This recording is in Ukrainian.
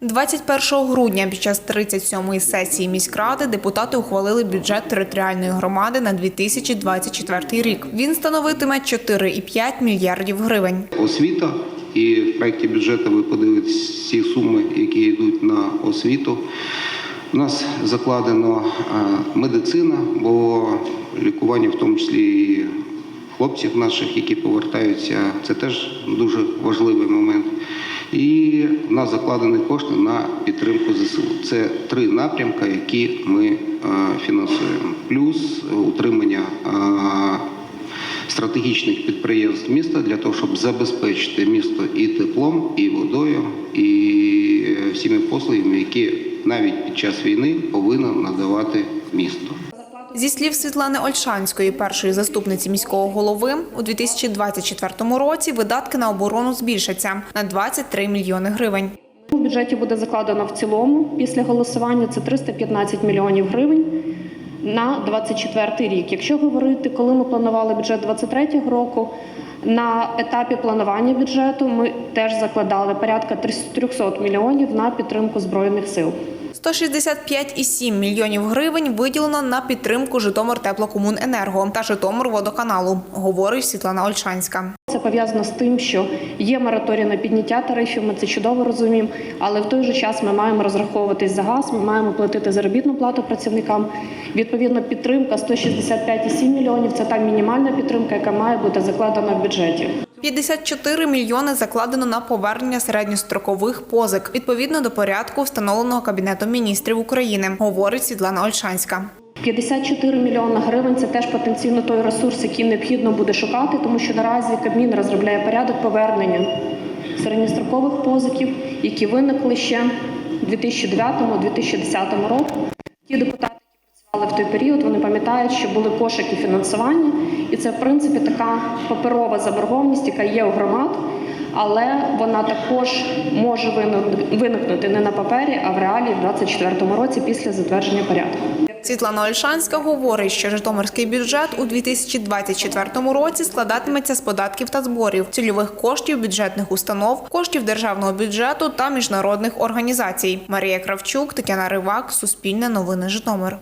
21 грудня під час 37-ї сесії міськради депутати ухвалили бюджет територіальної громади на 2024 рік. Він становитиме 4,5 мільярдів гривень. освіта. І в проєкті бюджету ви подивитесь всі суми, які йдуть на освіту. У нас закладено е, медицина, бо лікування, в тому числі і хлопців наших, які повертаються, це теж дуже важливий момент. І в нас закладені кошти на підтримку ЗСУ. Це три напрямки, які ми е, фінансуємо. Плюс утримання е, стратегічних підприємств міста для того, щоб забезпечити місто і теплом, і водою, і всіми послугами, які навіть під час війни повинно надавати місто. Зі слів Світлани Ольшанської, першої заступниці міського голови, у 2024 році видатки на оборону збільшаться на 23 мільйони гривень. У бюджеті буде закладено в цілому після голосування це 315 мільйонів гривень на 24 рік. Якщо говорити, коли ми планували бюджет 23 року, на етапі планування бюджету ми теж закладали порядка 300 мільйонів на підтримку збройних сил. 165,7 мільйонів гривень виділено на підтримку Житомир теплокомуненерго та Житомир водоканалу, говорить Світлана Ольшанська. Це пов'язано з тим, що є мораторій на підняття тарифів. Ми це чудово розуміємо, але в той же час ми маємо розраховуватись за газ. Ми маємо платити заробітну плату працівникам. Відповідно, підтримка 165,7 мільйонів. Це та мінімальна підтримка, яка має бути закладена в бюджеті. 54 мільйони закладено на повернення середньострокових позик відповідно до порядку, встановленого Кабінетом міністрів України, говорить Світлана Ольшанська. 54 мільйони гривень це теж потенційно той ресурс, який необхідно буде шукати, тому що наразі Кабмін розробляє порядок повернення середньострокових позиків, які виникли ще у 2009-2010 році. Ті депутати, працювали в той період, вони пам'ятають, що були кошики фінансування, і це в принципі така паперова заборгованість, яка є у громад. Але вона також може виникнути не на папері, а в реалії в 2024 році після затвердження порядку. Світлана Ольшанська говорить, що Житомирський бюджет у 2024 році складатиметься з податків та зборів, цільових коштів бюджетних установ, коштів державного бюджету та міжнародних організацій. Марія Кравчук, Тетяна Ривак, Суспільне новини Житомир.